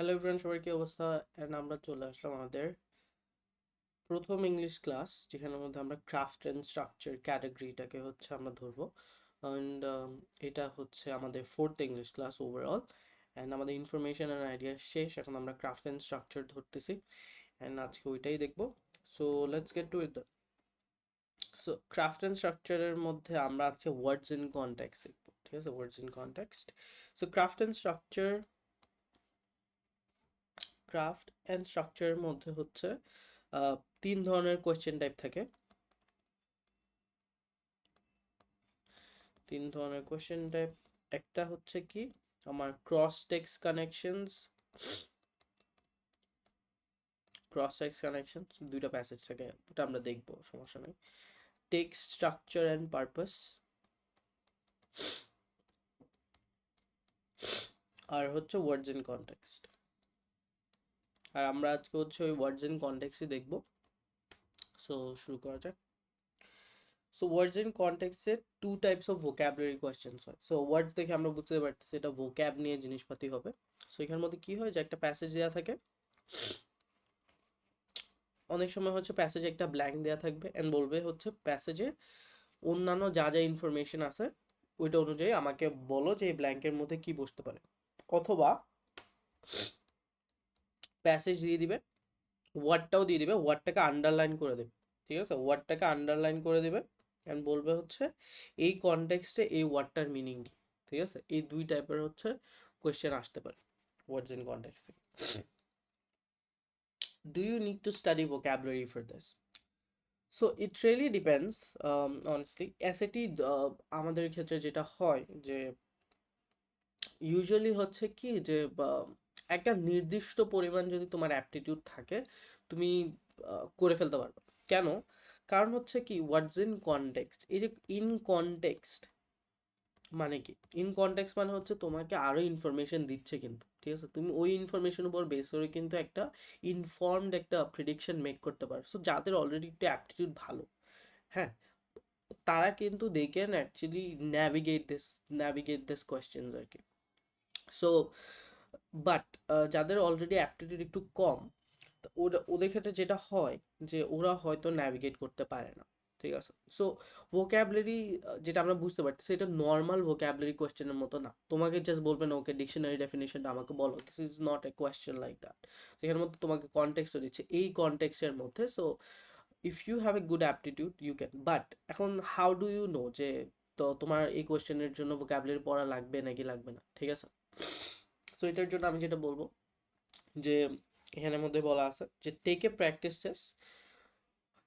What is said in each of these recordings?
Hello friend সবার কি অবস্থা? অ্যান্ড আমরা চলে আসলাম আমাদের প্রথম ইংলিশ ক্লাস যেখানের মধ্যে আমরা ক্রাফট অ্যান্ড স্ট্রাকচার ক্যাটাগরিটাকে হচ্ছে আমরা ধরবো। অ্যান্ড এটা হচ্ছে আমাদের fourth English class overall and আমাদের ইনফরমেশন অ্যান্ড আইডিয়া শেষ, এখন আমরা ক্রাফট অ্যান্ড স্ট্রাকচার ধরতেছি। অ্যান্ড আজকে ওইটাই দেখব। So let's get to it so craft and স্ট্রাকচারের মধ্যে আমরা আজকে ওয়ার্ডস ইন কনটেক্সট দেখব। ঠিক আছে? Words in context so craft and structure craft and স্ট্রাকচারের মধ্যে হচ্ছে তিন ধরনের কোয়েশ্চেন টাইপ থাকে। তিন ধরনের কোয়েশ্চেন টাইপ একটা হচ্ছে কি, আমার cross text connections cross text connections দুইটা প্যাসেজ থাকে, ওটা আমরা দেখব, সমস্যা নেই। টেক্স স্ট্রাকচার অ্যান্ড পারপাস আর হচ্ছে ওয়ার্ডস ইন কনটেক্সট আর আমরা আজকে হচ্ছে ওই ওয়ার্ডস ইন কনটেক্সটই দেখব। সো শুরু করা যাক। So words in কনটেক্সটে two types of vocabulary questions হয়। সো ওয়ার্ডস দেখে আমরা বুঝতে পারতেছি এটা ভোক্যাব নিয়ে জিনিসপাতি হবে। সো এখানের মধ্যে কি হয় যে একটা প্যাসেজ দেওয়া থাকে। অনেক সময় হচ্ছে প্যাসেজে একটা ব্ল্যাঙ্ক দেওয়া থাকবে অ্যান্ড বলবে হচ্ছে প্যাসেজে অন্যান্য যা যা ইনফরমেশন আছে, ওইটা অনুযায়ী আমাকে বলো যে এই ব্ল্যাঙ্কের মধ্যে কি বসতে পারে। অথবা প্যাসেজ দিয়ে দিবে ওয়ার্ডটাও দিয়ে দিবে ওয়ার্ডটাকে আন্ডারলাইন করে দেবে ঠিক আছে? ওয়ার্ডটাকে আন্ডারলাইন করে দিবে অ্যান্ড বলবে হচ্ছে এই কনটেক্সটে এই ওয়ার্ডটার মিনিং কি ঠিক আছে? এই দুই টাইপের হচ্ছে কোয়েশ্চেন আসতে পারে ওয়ার্ডস ইন কনটেক্সট থেকে। Do you need to study vocabulary for this? So it really depends um, uh, আমাদের ক্ষেত্রে যেটা হয় যে ইউজুয়ালি হচ্ছে কি যে একটা নির্দিষ্ট পরিমাণ যদি তোমার অ্যাপটিটিউড থাকে, তুমি করে ফেলতে পারবে। কেন? কারণ হচ্ছে কি হোয়াটস ইন কনটেক্সট এই যে ইন কনটেক্সট মানে কি? ইন কনটেক্সট মানে হচ্ছে তোমাকে আরও ইনফরমেশন দিচ্ছে কিন্তু, ঠিক আছে? তুমি ওই ইনফরমেশন উপর বেস করে কিন্তু একটা ইনফর্মড একটা প্রিডিকশন মেক করতে পারো। সো যাদের অলরেডি একটু অ্যাপটিটিউড ভালো হ্যাঁ? তারা কিন্তু they can actually navigate this navigate this questions আর কি। সো বাট যাদের অলরেডি অ্যাপটিটিউড একটু কম ওরা, ওদের ক্ষেত্রে যেটা হয় যে ওরা হয়তো ন্যাভিগেট করতে পারে না। ঠিক আছে? সো ভোক্যাবলারি যেটা আমরা বুঝতে পারছি, সেটা নর্মাল ভোক্যাবলারি কোয়েশ্চেনের মতো না। তোমাকে জাস্ট বলবেন ওকে ডিকশনারি ডেফিনেশনটা আমাকে বলো। This is not a question like that সেখানের মধ্যে তোমাকে কনটেক্সট দিচ্ছে। এই কনটেক্সটের মধ্যে so if you have a good aptitude you can but এখন হাউ ডু ইউ নো যে, তো তোমার এই কোয়েশ্চেনের জন্য ভোক্যাবলারি পড়া লাগবে নাকি লাগবে না? ঠিক আছে? সো এটার জন্য আমি যেটা বলব, যে এখানের মধ্যে বলা আছে যে টেক এ প্র্যাকটিস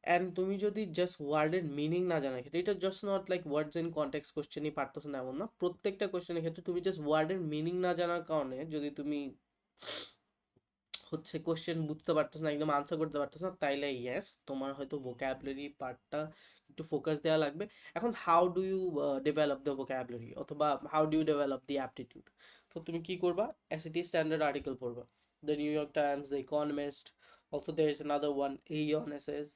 অ্যান্ড তুমি যদি জাস্ট ওয়ার্ডের মিনিং না জানার ক্ষেত্রে, এটা just not like words in context কোশ্চেনই পারতেছো না এমন না, প্রত্যেকটা কোশ্চেনের ক্ষেত্রে তুমি জাস্ট ওয়ার্ডের মিনিং না জানার কারণে যদি তুমি হচ্ছে কোশ্চেন বুঝতে পারতেছ না, একদম আনসার করতে পারতেছ না, তাইলে ইয়েস তোমার হয়তো ভোক্যাবুলারি পার্টটা একটু ফোকাস দেওয়া লাগবে। এখন how do you develop the vocabulary অথবা how do you develop the aptitude তো তুমি কি করবা? এসিটি স্ট্যান্ডার্ড আর্টিকেল পড়বা। The New York Times the Economist also there is another one Aeon essays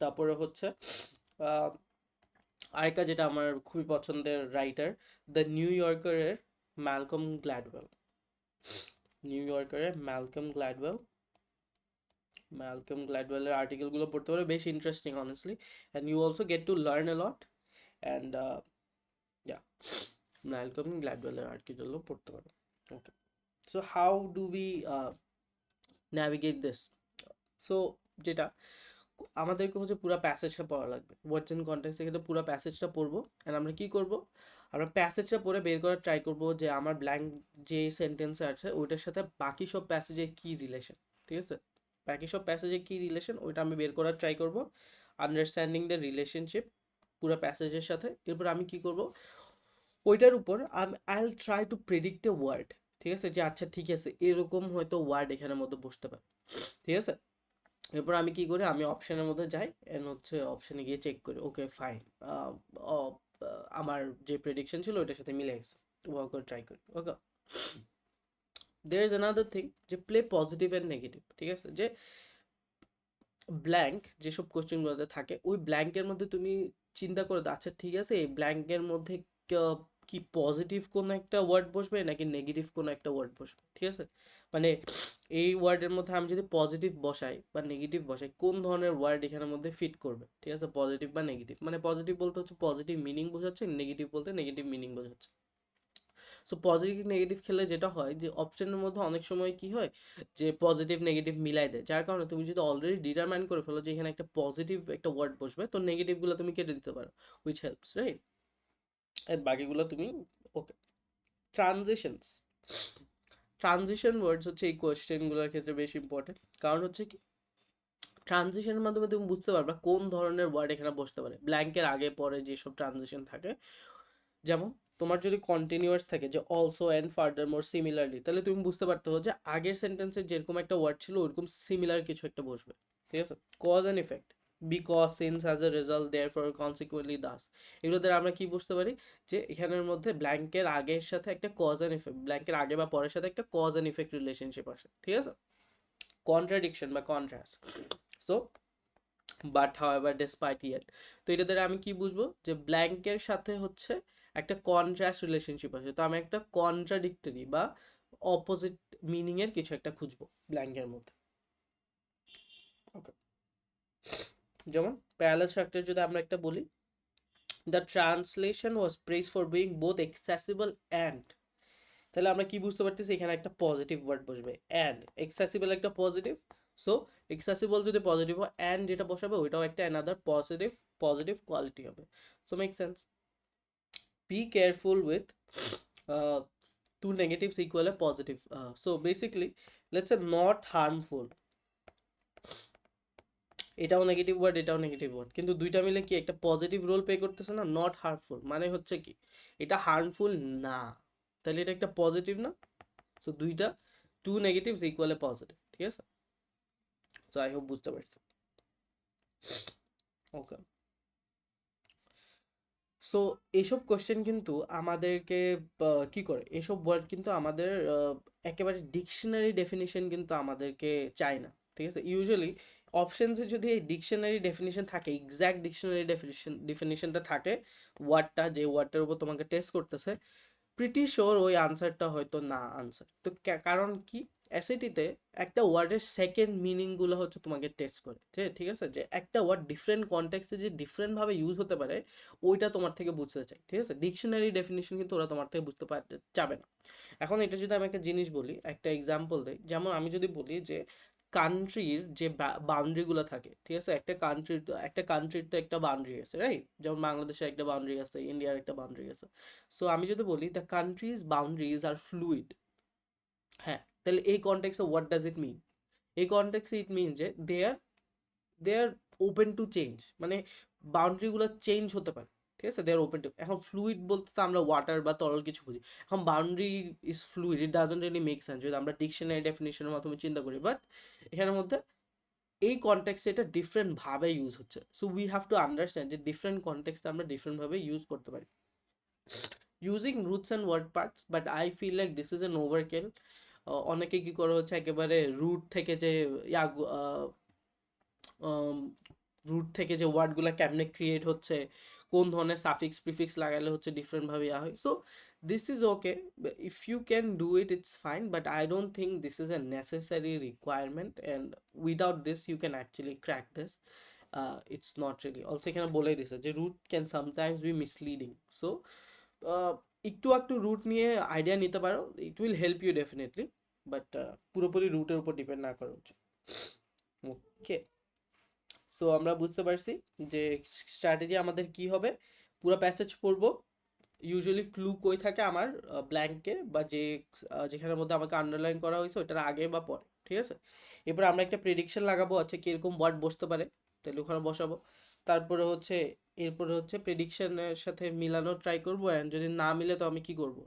তারপরে হচ্ছে আরেকটা যেটা আমার খুবই পছন্দের রাইটার দ্য নিউ ইয়র্কারের ম্যালকম গ্ল্যাডওয়েল নিউ ইয়র্কারের ম্যালকম গ্ল্যাডওয়েল ম্যালকম গ্ল্যাডওয়েলের আর্টিকেলগুলো পড়তে পারো, বেশ interesting honestly and you also get to learn a lot and yeah Malcolm গ্ল্যাডওয়েলের আর্টিকেলও পড়তে পারো। Okay so how do we navigate this so যেটা আমাদেরকে হচ্ছে পুরো প্যাসেজটা পড়া লাগবে। ওয়ার্ডস ইন কন্টেক্সট থেকে পুরো প্যাসেজটা পড়ব। অ্যান্ড আমরা কী করব? আমরা প্যাসেজটা পড়ে বের করার ট্রাই করব যে আমার ব্ল্যাঙ্ক যে সেন্টেন্স আছে, ওইটার সাথে বাকি সব প্যাসেজের কী রিলেশন ঠিক আছে? বাকি সব প্যাসেজের কী রিলেশন ওইটা আমি বের করার ট্রাই করব। আন্ডারস্ট্যান্ডিং দ্য রিলেশনশিপ পুরো প্যাসেজের সাথে। এরপর আমি কি করব? ওইটার উপর I will try to predict a word ঠিক আছে? যে আচ্ছা ঠিক আছে এরকম হয়তো ওয়ার্ড এখানের মধ্যে বসতে পারে ঠিক আছে? এরপর আমি কি করি? আমি অপশনের মধ্যে যাই এন্ড হচ্ছে অপশনে গিয়ে চেক করি ওকে ফাইন আমার যে প্রেডিকশন ছিল ওইটার সাথে মিলে গেছে ওয়ার্ক করে ট্রাই করি okay there is another thing যে প্লে পজিটিভ অ্যান্ড নেগেটিভ ঠিক আছে? যে ব্ল্যাঙ্ক যেসব কোশ্চেনগুলোতে থাকে ওই ব্ল্যাঙ্কের মধ্যে তুমি চিন্তা করে দাও, আচ্ছা ঠিক আছে এই ব্ল্যাঙ্কের মধ্যে কি পজিটিভ কোনো একটা ওয়ার্ড বসবে নাকি নেগেটিভ কোনো একটা ওয়ার্ড বসবে, ঠিক আছে? মানে এই ওয়ার্ডের মধ্যে আমি যদি পজিটিভ বসাই বা নেগেটিভ বসাই, কোন ধরনের ওয়ার্ড এখানের মধ্যে ফিট করবে, ঠিক আছে? পজিটিভ বা নেগেটিভ মানে পজিটিভ বলতে হচ্ছে পজিটিভ মিনিং বোঝাচ্ছে নেগেটিভ বলতে নেগেটিভ মিনিং বোঝাচ্ছে। সো পজিটিভ নেগেটিভ খেলে যেটা হয় যে অপশনের মধ্যে অনেক সময় কি হয় যে পজিটিভ নেগেটিভ মিলাই দেয়। যার কারণে তুমি যদি অলরেডি ডিটারমাইন করে ফেলো যে, এখানে একটা পজিটিভ একটা ওয়ার্ড বসবে, তো নেগেটিভগুলো তুমি কেটে দিতে পারো উইচ হেল্পস রাইট আর বাকিগুলো তুমি ওকে ট্রানজিশনস ট্রানজিশন ওয়ার্ডস হচ্ছে এই কোয়েশ্চেনগুলোর ক্ষেত্রে বেশ ইম্পর্টেন্ট কারণ হচ্ছে কি ট্রানজিশনের মাধ্যমে তুমি বুঝতে পারবে কোন ধরনের ওয়ার্ড এখানে বসতে পারে। ব্ল্যাঙ্কের আগে, পরে যেসব ট্রানজিশন থাকে। যেমন, তোমার যদি কন্টিনিউয়াস থাকে, যে also and furthermore similarly তাহলে তুমি বুঝতে পারতে যে আগের সেন্টেন্সে যেরকম একটা ওয়ার্ড ছিল, ওরকম সিমিলার কিছু একটা বসবে। ঠিক আছে? Cause and effect because since as a result therefore consequently thus এগুলো দ্বারা আমরা কি বুঝতে পারি? যে এখানের মধ্যে ব্ল্যাঙ্কের আগের সাথে একটা কজ অ্যান্ড ইফেক্ট ব্ল্যাঙ্কের আগে বা পরের সাথে একটা কজ অ্যান্ড ইফেক্ট রিলেশনশিপ আসে, ঠিক আছে? কন্ট্রাডিকশন বা contrast so but however despite yet তো এটা দ্বারা আমি কি বুঝব? যে ব্ল্যাঙ্কের সাথে হচ্ছে একটা কন্ট্রাস্ট রিলেশনশিপ আছে তো আমি একটা কন্ট্রাডিক্টরি বা অপোজিট মিনিংয়ের কিছু একটা খুঁজবো ব্ল্যাঙ্কের মধ্যে। ওকে যেমন প্যারালাল স্ট্রাকচার যদি আমরা একটা বলি the translation was praised for being both accessible and তাহলে আমরা কি বুঝতে পারতেছি? এখানে একটা পজিটিভ ওয়ার্ড বসবে অ্যান্ড এক্সেসিবল একটা পজিটিভ সো এক্সেসিবল যদি পজিটিভ হয় অ্যান্ড যেটা বসাবে ওইটাও একটা অ্যানাদার পজিটিভ পজিটিভ কোয়ালিটি হবে so make sense be careful with two equal a positive uh, so basically let's say not harmful এটাও নেগেটিভ ওয়ার্ড এটাও নেগেটিভ ওয়ার্ড কিন্তু দুইটা মিলে কি একটা পজিটিভ রোল প্লে করতেছে না? নট হার্মফুল মানে হচ্ছে কি? এটা হার্মফুল না। তাহলে এটা একটা পজিটিভ না? সো দুইটা two negatives equal a positive ঠিক আছে? সো আই হোপ বুঝতে পারছি ওকে সো এইসব কোশ্চেন কিন্তু আমাদেরকে কি করে? এসব ওয়ার্ড কিন্তু আমাদের একেবারে ডিকশনারি ডেফিনিশন কিন্তু আমাদেরকে চায় না, ঠিক আছে? ইউজুয়ালি অপশনসে যদি এই ডিকশনারি ডেফিনিশন থাকে এক্স্যাক্ট ডিকশনারি ডেফিনিশন ডেফিনিশনটা থাকে ওয়ার্ডটা যে ওয়ার্ডটার উপর তোমাকে টেস্ট করতেছে প্রিটি শিওর ওই আনসারটা হয়তো না আনসার তো কারণ কি? এসএটিতে একটা ওয়ার্ডের সেকেন্ড মিনিংগুলো হচ্ছে তোমাকে টেস্ট করে, ঠিক আছে? যে একটা ওয়ার্ড ডিফারেন্ট কনটেক্সটে যে ডিফারেন্টভাবে ইউজ হতে পারে, ওইটা তোমার থেকে বুঝতে চাই ঠিক আছে? ডিকশনারি ডেফিনিশন কিন্তু ওরা তোমার থেকে বুঝতে পারতে চাবে না। এখন এটা যদি আমি একটা জিনিস বলি, একটা এক্সাম্পল দেই, যেমন আমি যদি বলি যে কান্ট্রির যে বাউন্ডারিগুলো থাকে, ঠিক আছে? একটা কান্ট্রির তো, একটা কান্ট্রির তো একটা বাউন্ডারি আছে রাইট যেমন বাংলাদেশের একটা বাউন্ডারি আছে ইন্ডিয়ার একটা বাউন্ডারি আছে। সো আমি যদি বলি the countries boundaries are fluid হ্যাঁ তাহলে এই কনটেক্সে হোয়াট ডাজ ইট মিন এই কনটেক্সে ইট মিন যে they are they are open to change মানে বাউন্ডারিগুলো চেঞ্জ হতে পারে। ঠিক আছে? দে আর ওপেন টু এখন ফ্লুইড বলতে তো আমরা ওয়াটার বা তরল কিছু বুঝি। এখন boundary is fluid it doesn't really make sense যদি আমরা ডিকশনারি ডেফিনেশনের মাধ্যমে চিন্তা করি বাট এখানের মধ্যে এই কনটেক্সে এটা ডিফারেন্ট ভাবে ইউজ হচ্ছে। So we have to understand যে ডিফারেন্ট কনটেক্সে আমরা ডিফারেন্ট ভাবে ইউজ করতে পারি। Using roots and word parts but I feel like this is an overkill অনেকে কি করে হচ্ছে একেবারে রুট থেকে যে রুট থেকে যে ওয়ার্ডগুলো কেমনে ক্রিয়েট হচ্ছে কোন ধরনের সাফিক্স প্রিফিক্স লাগালে হচ্ছে ডিফারেন্টভাবে ইয়া হয়। So this is okay if you can do it it's fine but I don't think this is a necessary requirement and without this you can actually crack this it's not really also এখানে বলেই দিছে যে root can sometimes be misleading so একটু একটু root নিয়ে idea নিতে পারো it will help you definitely but পুরোপুরি রুটের উপর ডিপেন্ড না করা উচিত ওকে সো আমরা বুঝতে পারছি যে স্ট্র্যাটেজি আমাদের কি হবে। পুরো প্যাসেজ পড়ব। ইউজুয়ালি ক্লু কই থাকে আমার ব্ল্যাঙ্কে বা যে যেখানের মধ্যে আমাকে আন্ডারলাইন করা হয়েছে ওটার আগে বা পরে, ঠিক আছে? এরপর আমরা একটা প্রেডিকশন লাগাবো আচ্ছা কীরকম ওয়ার্ড বসতে পারে, তাহলে ওখানে বসাবো। তারপরে হচ্ছে, এরপরে হচ্ছে প্রেডিকশনের সাথে মিলানো ট্রাই করব অ্যান্ড যদি না মিলে তো আমি কি করব?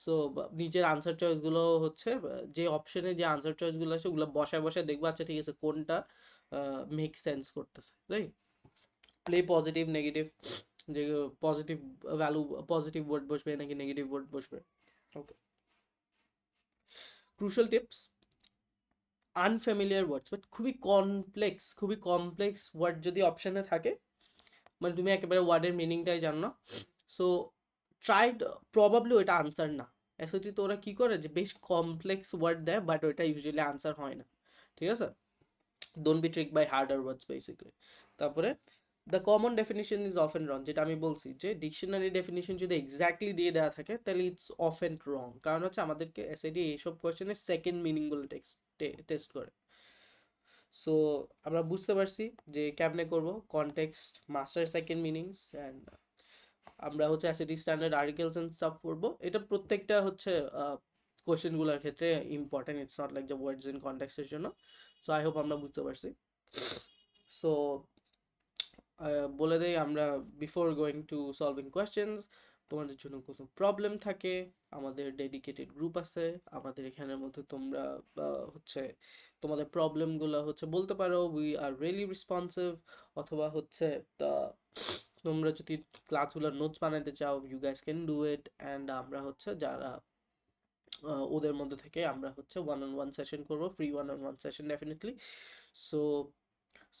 সো নিজের আনসার চয়েসগুলো হচ্ছে যে অপশনে যে আনসার চয়েসগুলো আছে ওগুলো বসায় বসায় দেখব আচ্ছা ঠিক আছে কোনটা মেক সেন্স করতেছে রাইট প্লে পজিটিভ নেগেটিভ যে পজিটিভ ভ্যালু পজিটিভ ওয়ার্ড বসবে নাকি নেগেটিভ ওয়ার্ড বসবে? Okay crucial tips unfamiliar words but খুবই কমপ্লেক্স খুবই কমপ্লেক্স ওয়ার্ড যদি অপশানে থাকে মানে তুমি একেবারে ওয়ার্ডের মিনিংটাই জানো না সো ট্রাইড প্রবাবলি ওইটা আনসার না। এসওটি তো ওরা কী করে যে বেশ কমপ্লেক্স ওয়ার্ড দেয় বাট ওইটা ইউজুয়ালি আনসার হয় না, ঠিক আছে? Don't be trick by harder words basically তারপরে the common definition is of wrong যেটা আমি বলছি যে ডিকশনারি ডেফিনিশন যদি এক্স্যাক্টলি দিয়ে দেওয়া থাকে, তাহলে ইটস অফ অ্যান্ড রং কারণ হচ্ছে আমাদেরকে এসআইডি এইসব কোয়েশ্চেনের সেকেন্ড মিনিংগুলো টেস্ট করে। সো আমরা বুঝতে পারছি যে কেমনে করব context master second meanings and আমরা হচ্ছে SAT standard articles and stuff পড়ব। এটা প্রত্যেকটা হচ্ছে কোশ্চেনগুলোর ক্ষেত্রে important it's not like the words in কনটেক্সটের জন্য। সো আই হোপ আমরা বুঝতে পারছি। সো বলে দেই আমরা before going to solving questions তোমাদের জন্য কোনো প্রবলেম থাকে, আমাদের ডেডিকেটেড গ্রুপ আছে, আমাদের এখানের মধ্যে তোমরা হচ্ছে তোমাদের প্রবলেমগুলো হচ্ছে বলতে পারো উই আর রিয়েলি রেসপন্সিভ অথবা হচ্ছে তোমরা যদি ক্লাসগুলোর নোটস বানাতে চাও you guys can do it and আমরা হচ্ছে যারা ওদের মধ্যে থেকে আমরা হচ্ছে ওয়ান অন ওয়ান সেশন করব free one on one session definitely so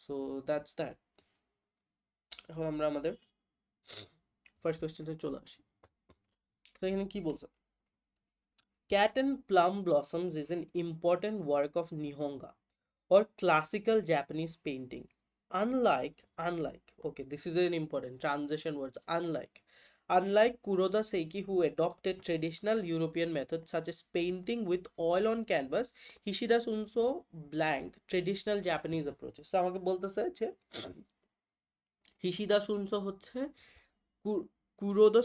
so that's that এখন আমরা আমাদের ফার্স্ট কোয়েশ্চেনে চলে আসি তো এখানে কি বলছে cat and plum blossoms is an important work of Nihonga or classical Japanese painting. Unlike, unlike, okay, this is an important transition words. Unlike, unlike Kuroda Seiki, who adopted traditional European methods such as painting with oil on canvas, Hishida Sunso blank traditional Japanese approaches. তো আমাকে বলতেছে যে হিশিদা সুনসো হচ্ছে কুরোদো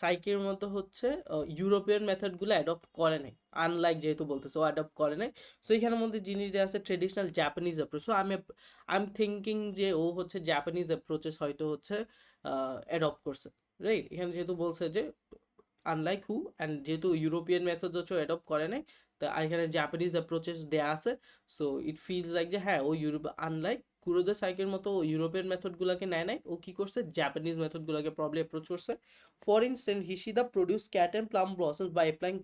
সাইকের মতো হচ্ছে European মেথডগুলো adopt করে নাই। Unlike যেহেতু বলতেছে ও অ্যাডপ্ট করে নাই। সো এখানের মধ্যে জিনিস দেওয়া আছে ট্রেডিশনাল জাপানিজ অ্যাপ্রোচ সো আমি আই এম থিঙ্কিং যে ও হচ্ছে জাপানিজ অ্যাপ্রোচেস হয়তো হচ্ছে অ্যাডপ্ট করছে। রাইট এখানে যেহেতু বলছে যে আনলাইক হু অ্যান্ড যেহেতু ইউরোপিয়ান মেথড হচ্ছে অ্যাডপ্ট করে নাই, তো এখানে জাপানিজ অ্যাপ্রোচেস দেওয়া আছে। সো ইট ফিলস লাইক যে হ্যাঁ ও ইউরোপ আনলাইক কুরোদা সাইকের মতো ইউরোপিয়ান মেথডগুলোকে নেয় নাই, ও কী করছে? জাপানিজ মেথডগুলোকে প্রবলেম অ্যাপ্রোচ করছে। For instant Hishida produce cat and plum blossoms by applying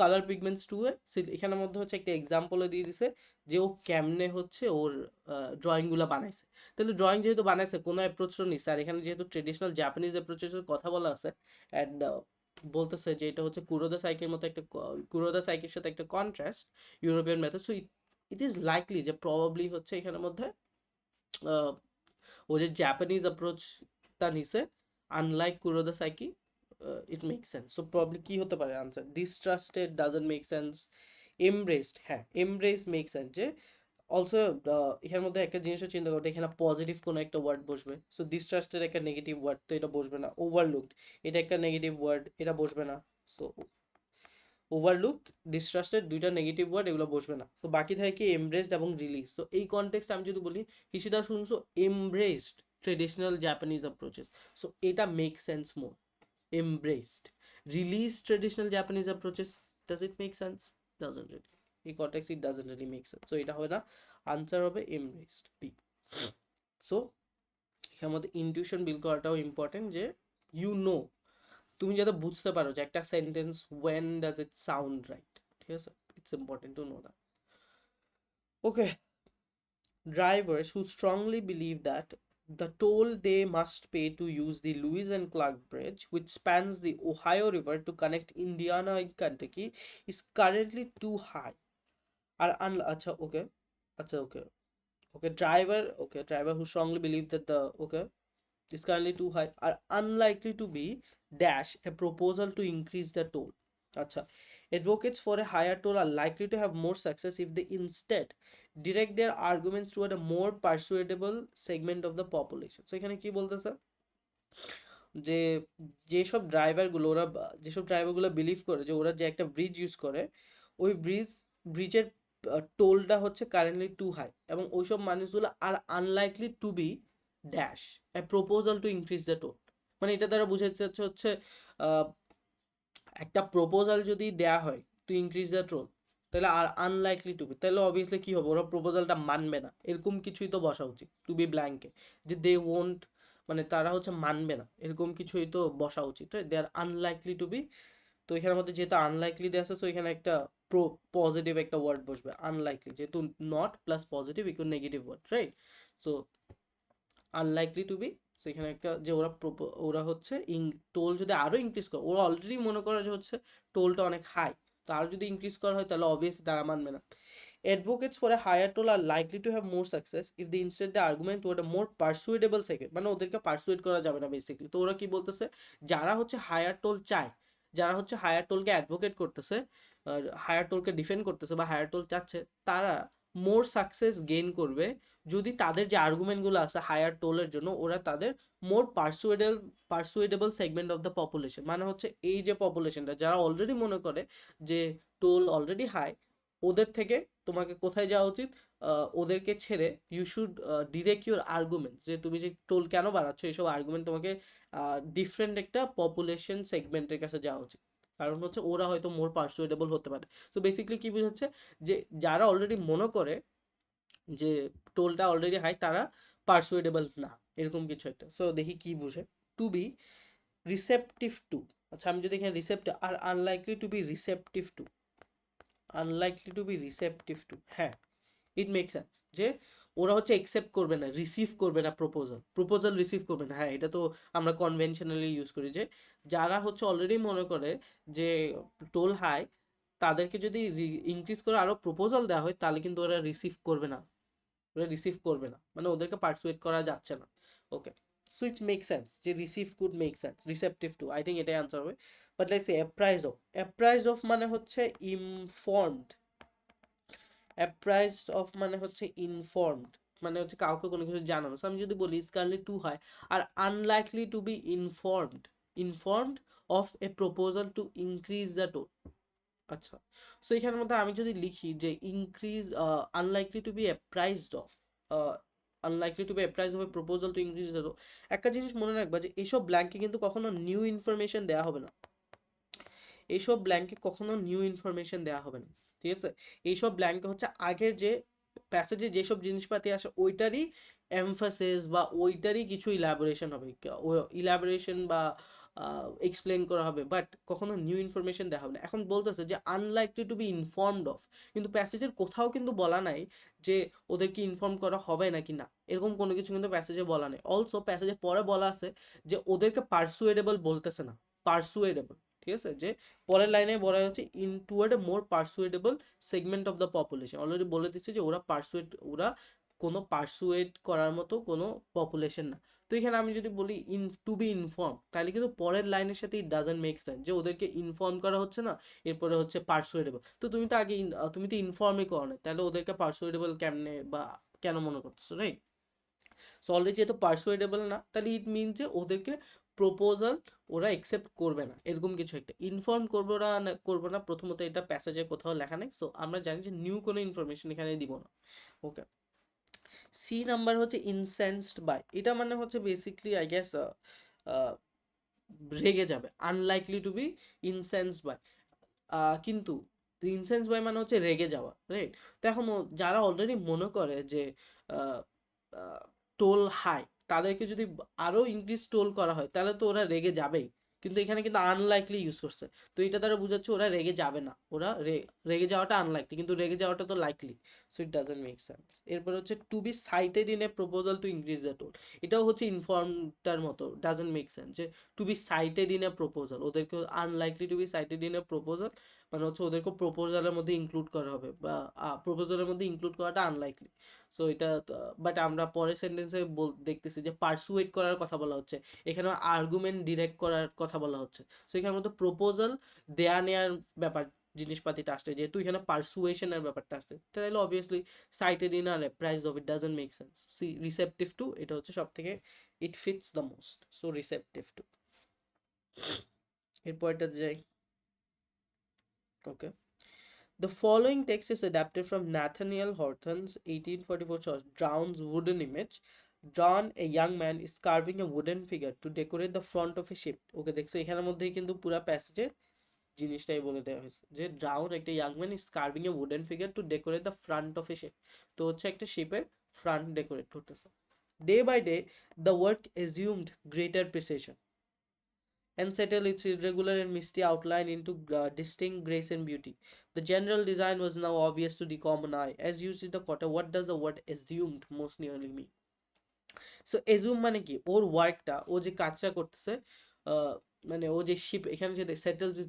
colour pigments to a. এখানের মধ্যে হচ্ছে একটা এক্সাম্পলও দিয়ে দিছে যে ও কেমনে হচ্ছে ওর ড্রয়িংগুলো বানাইছে। তাহলে ড্রয়িং যেহেতু বানাইছে, কোনো অ্যাপ্রোচ তো নিচ্ছে আর এখানে যেহেতু ট্রেডিশনাল জাপানিজ অ্যাপ্রোচের কথা বলা আছে অ্যান্ড বলতেছে যে এটা হচ্ছে কুরোদা সাইকের মতো একটা কুরোদা সাইকের সাথে একটা contrast European method so it is likely যে প্রবাবলি হচ্ছে এখানের মধ্যে ও যে জাপানিজ অ্যাপ্রোচটা নিছে unlike Kuroda Seiki it make sense so probably কি হতে পারে answer distrusted doesn't make sense embraced হ্যাঁ এমব্রেস মেক সেন্স যে অলসো এখানের মধ্যে একটা জিনিসও চিন্তা করতে এখানে পজিটিভ কোনো একটা ওয়ার্ড বসবে। সো ডিস্ট্রাস্টেড একটা নেগেটিভ ওয়ার্ড তো এটা বসবে না। ওভারলুকড এটা একটা নেগেটিভ ওয়ার্ড এটা বসবে না। সো ওভারলুকড ডিস্ট্রাস্টেড দুইটা নেগেটিভ ওয়ার্ড এগুলো বসবে না। তো বাকি থাকে এমব্রেসড এবং রিলিজ সো এই কনটেক্সট আমি যদি বলি হিসিদা শুনছো embraced traditional Japanese approaches so এটা make sense more embraced release traditional Japanese approaches does it make sense doesn't really এই context it doesn't really make sense so এটা হবে না আনসার হবে এমব্রেসড বি সো মধ্যে intuition build করাটাও important যে you know তুমি যাতে বুঝতে পারো যে একটা sentence when does it sound right ঠিক আছে? It's important to know that okay drivers who strongly believe that the toll they must pay to use the Lewis and Clark Bridge, which spans the Ohio River to connect Indiana and Kentucky, is currently too high. Are un acha, okay, acha, okay, okay. Driver, okay, driver who strongly believe that the okay is currently too high are unlikely to be dash a proposal to increase the toll. Acha. Advocates for a higher toll are likely to have more success if they instead direct their arguments toward a more persuadable segment of the population. So, এখানে কি বলতেছে যে, যেসব ড্রাইভারগুলো ওরা যেসব ড্রাইভারগুলো believe করে যে, ওরা যে একটা ব্রিজ ইউজ করে, ওই ব্রিজ ব্রিজের টোলটা হচ্ছে কারেন্টলি টু হাই এবং ওইসব মানুষগুলো আর unlikely to be dash a proposal to increase the toll মানে এটা দ্বারা বুঝাতে চাচ্ছে হচ্ছে একটা প্রপোজাল যদি দেয়া হয় টু ইনক্রিজ দ্য ট্রোল তাহলে আর আনলাইকলি টু বি তাহলে অবভিয়াসলি কী হবে? ওরা প্রপোজালটা মানবে না। এরকম কিছুই তো বসা উচিত টু বি ব্ল্যাঙ্কে যে দে ওন্ট মানে তারা হচ্ছে মানবে না। এরকম কিছুই তো বসা উচিত they are unlikely to be তো এখানের মধ্যে যেহেতু আনলাইকলি দেওয়া আছে সো এখানে একটা প্রো পজিটিভ একটা ওয়ার্ড বসবে আনলাইকলি যেহেতু not plus positive equal negative word right so unlikely to be এখানে একটা যে ওরা ওরা হচ্ছে ইং, টোল যদি আরও ইনক্রিজ করে, ওরা অলরেডি মনে করে যে হচ্ছে টোলটা অনেক হাই তো আরও যদি ইনক্রিজ করা হয় তাহলে অবভিয়াসলি তারা মানবে না। For a higher toll are likely to have more success if they instead the argument toward a more persuadable segment মানে ওদেরকে পারসুয়েট করা যাবে না বেসিক্যালি তো ওরা কি বলতেছে? যারা হচ্ছে হায়ার টোল চায়, যারা হচ্ছে হায়ার টোলকে অ্যাডভোকেট করতেছে হায়ার টোলকে ডিফেন্ড করতেছে বা হায়ার টোল চাচ্ছে, তারা মোর সাকসেস গেইন করবে যদি তাদের যে আর্গুমেন্টগুলো আছে হায়ার টোলের জন্য ওরা তাদের more persuadable persuadable segment of the population মানে হচ্ছে এই যে পপুলেশনটা যারা অলরেডি মনে করে যে টোল অলরেডি হাই ওদের থেকে তোমাকে কোথায় যাওয়া উচিত? ওদেরকে ছেড়ে you should direct your argument যে তুমি যে টোল কেন বাড়াচ্ছ? এইসব আর্গুমেন্ট তোমাকে ডিফারেন্ট একটা পপুলেশন সেগমেন্টের কাছে যাওয়া উচিত। কারণ হচ্ছে ওরা হয়তো মোর পার্সুয়েডেবল হতে পারে। তো বেসিক্যালি কি বোঝাচ্ছে যে যারা অলরেডি মনে করে যে টোলটা অলরেডি হাই তারা পার্সুয়েডেবল না, এরকম কিছু একটা। সো দেখি কি বুঝে। টু বি রিসেপটিভ টু আচ্ছা আমি যদি এখানে receptive are unlikely to be receptive to unlikely to be receptive to হ্যাঁ ইট মেক সেন্স যে ওরা হচ্ছে একসেপ্ট করবে না রিসিভ করবে না প্রপোজাল প্রপোজাল রিসিভ করবে না। হ্যাঁ এটা তো আমরা কনভেনশনালি ইউজ করি যে, যারা হচ্ছে অলরেডি মনে করে যে টোল হাই তাদেরকে যদি ইনক্রিজ করে আরও প্রপোজাল দেওয়া হয়, তাহলে কিন্তু ওরা রিসিভ করবে না। ওরা রিসিভ করবে না। মানে ওদেরকে পার্সুয়েট করা যাচ্ছে না। Okay so it make sense যে receive could make sense receptive to I think এটাই আনসার হবে। But like say appraise of appraise of মানে হচ্ছে ইনফর্মড অ্যাপ্রাইজড অফ মানে হচ্ছে ইনফর্মড মানে হচ্ছে কাউকে কোনো কিছু জানানো। So, আমি যদি বলি স্কারলি টু হয় are unlikely to be informed informed of a proposal to increase the toll আচ্ছা সো এখানের মধ্যে আমি যদি লিখি যে increase unlikely to be appraised of unlikely to be appraise a proposal to increase the একটা জিনিস মনে রাখবা যে এইসব ব্ল্যাঙ্কে কিন্তু কখনো নিউ ইনফরমেশন দেওয়া হবে না। এইসব ব্ল্যাঙ্কে কখনো নিউ ইনফরমেশন দেওয়া হবে না। ঠিক আছে? এইসব ব্ল্যাঙ্কে হচ্ছে আগের যে প্যাসেজে যেসব জিনিসপাতি আসে ওইটারই এমফাসিস বা ওইটারই কিছু ইলাবোরেশন হবে। ইলাবোরেশন বা এক্সপ্লেন করা হবে। বাট কখনো নিউ ইনফরমেশন দেওয়া হবে না। এখন বলতেছে যে unlikely to be informed of কিন্তু প্যাসেজের কোথাও কিন্তু বলা নাই যে ওদেরকে ইনফর্ম করা হবে নাকি না। এরকম কোনো কিছু কিন্তু প্যাসেজে বলা নেই। অলসো প্যাসেজে পরে বলা আছে যে ওদেরকে পারসুয়েডেবল বলতেছে না। পারসুয়েডেবল ঠিক আছে? যে পরের লাইনে বলা হচ্ছে in toward more persuadable segment of the population already বলে দিচ্ছে যে, ওরা পারসুয়েট ওরা কোনো পারসুয়েট করার মতো কোনো পপুলেশন না। তো এখানে আমি যদি বলি ইন টু বি ইনফর্ম তাহলে কিন্তু পরের লাইনের সাথে ইট ডাজন্ট মেক সেন্স যে ওদেরকে ইনফর্ম করা হচ্ছে না, এরপরে হচ্ছে পার্সুয়েডেবল তো তুমি তো আগে তুমি তো ইনফর্মই করো না তাহলে ওদেরকে পারসুয়েডেবল কেমনে বা কেন মনে করতেছো রাইট সো অলরেডি যেহেতু পারসুয়েডেবল না, তাহলে ইট মিন যে ওদেরকে প্রপোজাল ওরা একসেপ্ট করবে না। এরকম কিছু একটা। ইনফর্ম করব না করব না। প্রথমত এটা প্যাসেজে কোথাও লেখা নেই। সো আমরা জানি যে নিউ কোনো ইনফরমেশন এখানে দিব না। ওকে সি নাম্বার হচ্ছে ইনসেন্সড বাই এটা মানে হচ্ছে বেসিকলি আই গেস রেগে যাবে। Unlikely to be incensed by কিন্তু ইনসেন্স বাই মানে হচ্ছে রেগে যাওয়া রাইট তো এখন যারা অলরেডি মনে করে যে টোল হাই তাদেরকে যদি আরও ইনক্রিজ টোল করা হয়, তাহলে তো ওরা রেগে যাবেই। কিন্তু এখানে কিন্তু আনলাইকলি ইউজ করছে। তো এটা দ্বারা বোঝাচ্ছে ওরা রেগে যাবে না। ওরা রেগে যাওয়াটা আনলাইকলি কিন্তু রেগে যাওয়াটা তো likely so it doesn't make sense এরপর হচ্ছে to be cited in a proposal to increase the toll এটাও হচ্ছে ইনফর্মটার মতো ডাজন্ট মেক সেন্স যে to be cited in a proposal ওদেরকে unlikely to be cited in a proposal মানে হচ্ছে ওদেরকে প্রপোজালের মধ্যে ইনক্লুড করা হবে বা প্রপোজালের মধ্যে ইনক্লুড করাটা আনলাইকলি সো এটা বাট আমরা পরের সেন্টেন্সে বল, দেখতেছি যে পার্সুয়েট করার কথা বলা হচ্ছে। এখানে আর্গুমেন্ট ডিরেক্ট করার কথা বলা হচ্ছে। সো এখানের মধ্যে প্রপোজাল দেয়া নেয়ার ব্যাপার, জিনিসপাতিটা আসছে। যেহেতু এখানে পার্সুয়েশনের ব্যাপারটা আসছে। তাহলে obviously cited in R price of it doesn't make sense C receptive to এটা হচ্ছে সব থেকে it fits the most so receptive to এরপরটাতে যাই। Okay The following text is adapted from Nathaniel Hawthorne's 1844 short Drown's wooden image. Drawn, a young man is carving a wooden figure to decorate the front of a ship. ওকে দেখছ এখানের মধ্যেই কিন্তু পুরো প্যাসেজের জিনিসটাই বলে দেওয়া হয়েছে যে ড্রাউন একটা young man is carving a wooden figure to decorate the front of a ship তো হচ্ছে একটা শিপের ফ্রন্ট ডেকোরেট করতেছে day by day the work assumed greater precision and settle its irregular and misty outline into uh, distinct grace and beauty. The general design was now obvious to the common eye. As used in the quarter, what does the word assumed most nearly mean? So assume মানে কি ওর ওয়ার্কটা ও যে কাজটা করতেছে মানে ও যে ship এখানে যে settles is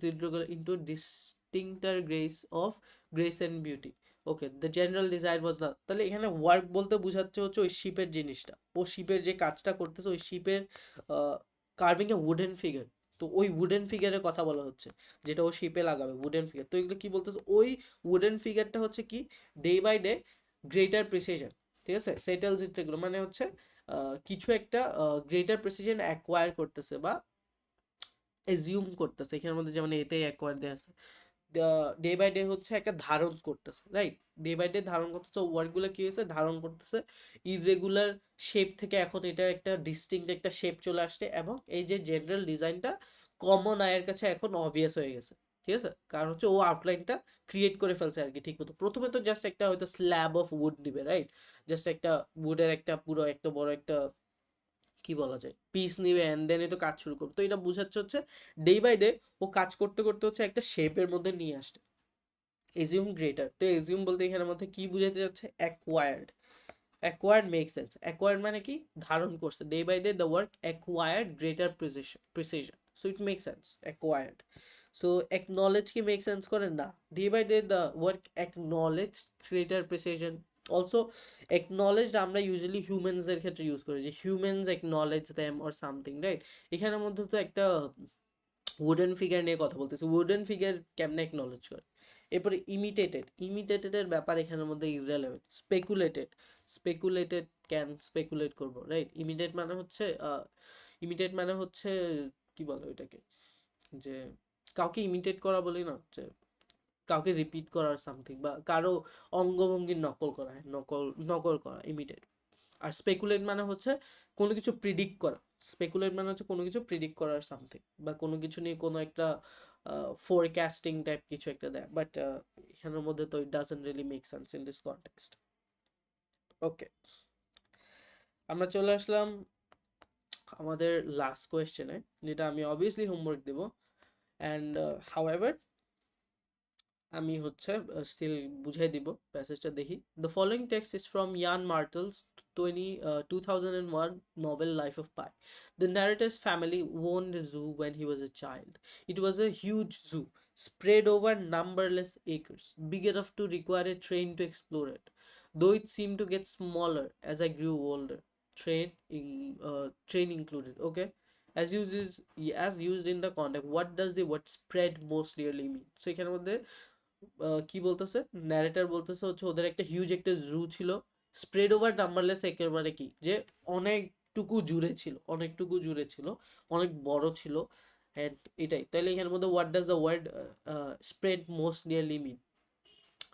into ডিস্টিংটার grace of grace and beauty okay the general design was না তাহলে এখানে ওয়ার্ক বলতে বোঝাচ্ছে হচ্ছে ওই শিপের জিনিসটা ও শিপের যে কাজটা করতেছে ওই শিপের কার্ভিং এ উডেন ফিগার তো ওই উডেন ফিগারের কথা বলা হচ্ছে, যেটা ও শিপে লাগাবে উডেন ফিগার তো এগুলো কি বলতেছে? ওই উডেন ফিগারটা হচ্ছে কি? Day by day greater precision ঠিক আছে? সেটেল এগুলো মানে হচ্ছে কিছু একটা গ্রেটার প্রিসিশন অ্যাকোয়ার করতেছে বা এজিউম করতেছে। এখানের মধ্যে যেমন এতে অ্যাকোয়ার দেওয়া আছে। ডে বাই ডে হচ্ছে একটা ধারণ করতেছে রাইট ডে বাই ডে ধারণ করতেছে ওয়ার্ডগুলো কি হয়েছে? ধারণ করতেছে ইরেগুলার শেপ থেকে এখন এটার একটা ডিস্টিংক্ট একটা শেপ চলে আসছে এবং এই যে জেনারেল ডিজাইনটা কমন আয়ের কাছে এখন অবভিয়াস হয়ে গেছে, ঠিক আছে? কারণ হচ্ছে ও আউটলাইনটা ক্রিয়েট করে ফেলছে আর কি ঠিক মতো। প্রথমে তো জাস্ট একটা হয়তো স্ল্যাব অফ উড নিবে রাইট জাস্ট একটা উডের একটা পুরো একটা বড় একটা কি বলা যায় পিস নিবে অ্যান্ড দেন তো কাজ শুরু করবে। তো এটা বোঝাচ্ছে হচ্ছে ডে বাই ডে ও কাজ করতে করতে হচ্ছে একটা শেপের মধ্যে নিয়ে আসছে। এজিউম গ্রেটার তো এজিউম বলতে এখানের মধ্যে কি বুঝাতে যাচ্ছে? Acquired acquired make sense acquired মানে কি? ধারণ করছে। Day by day the work acquired greater precision precision so it make sense acquired so acknowledge কি মেক সেন্স করে? না day by day the work acknowledge greater precision also acknowledged আমরা usually হিউম্যানসদের ক্ষেত্রে ইউজ করি, যে humans acknowledge them or something right এখানের মধ্যে তো একটা উডেন ফিগার নিয়ে কথা বলতেছে উডেন ফিগার কেমনে অ্যাকনলেজ করে? এরপরে ইমিটেটেড ইমিটেটেডের ব্যাপার এখানের মধ্যে irrelevant speculated speculated can speculate করব রাইট ইমিটেট মানে হচ্ছে ইমিটেট মানে হচ্ছে, কি বলে ওইটাকে? যে কাউকে ইমিটেট করা বলি না, যে কাউকে রিপিট করার সামথিং বা কারও অঙ্গভঙ্গির নকল করা হয় নকল নকল করা ইমিটেট আর স্পেকুলেট মানে হচ্ছে কোনো কিছু প্রিডিক্ট করা। স্পেকুলেট মানে হচ্ছে কোনো কিছু প্রিডিক্ট করার সামথিং বা কোনো কিছু নিয়ে কোনো একটা ফোরকাস্টিং টাইপ কিছু একটা দেয়। বাট এখানের মধ্যে তো it doesn't really make sense in this context okay আমরা চলে আসলাম আমাদের লাস্ট কোয়েশ্চেনে যেটা আমি অবভিয়াসলি হোমওয়ার্ক দেব। অ্যান্ড হাউএভার আমি হচ্ছে স্টিল বুঝাই দিব প্যাসেজটা দেখি the following text is from Yann Martel's twenty two thousand and one novel Life of Pi. The narrator's family owned a zoo when he was a child. It was a huge zoo, spread over numberless acres, big enough to require a train to explore it. Though it seemed to get smaller as I grew older. Train in uh, train included. Okay. As used as used in the context, what does the word spread most clearly mean? So এখানের মধ্যে কি বলতেছে? Narrator বলতেছে হচ্ছে ওদের একটা huge একটা জু ছিল। স্প্রেড ওভার নাম্বারলেস মানে কি? যে অনেকটুকু জুড়ে ছিল, অনেকটুকু জুড়ে ছিল, অনেক বড় ছিল। অ্যান্ড এটাই। তাইলে এখানের মধ্যে what does the word spread most nearly mean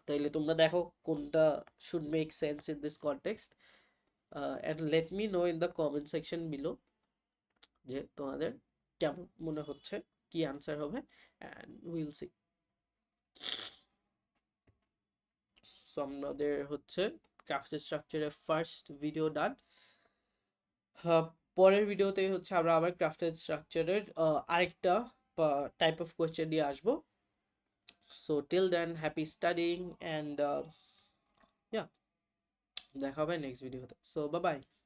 তাইলে তোমরা দেখো কোনটা should make sense in this context and let me know in the comment section below যে তোমাদের কেমন মনে হচ্ছে, কি আনসার হবে অ্যান্ড উইল সি সো আমাদের হচ্ছে ক্রাফটের স্ট্রাকচারের ফার্স্ট ভিডিও ডান পরের ভিডিওতে হচ্ছে আমরা আবার ক্রাফটেড স্ট্রাকচারের আরেকটা টাইপ অফ কোয়েশ্চেন নিয়ে আসব। So till then happy studying and দেখা হবে নেক্সট ভিডিওতে সো বাবাই বাই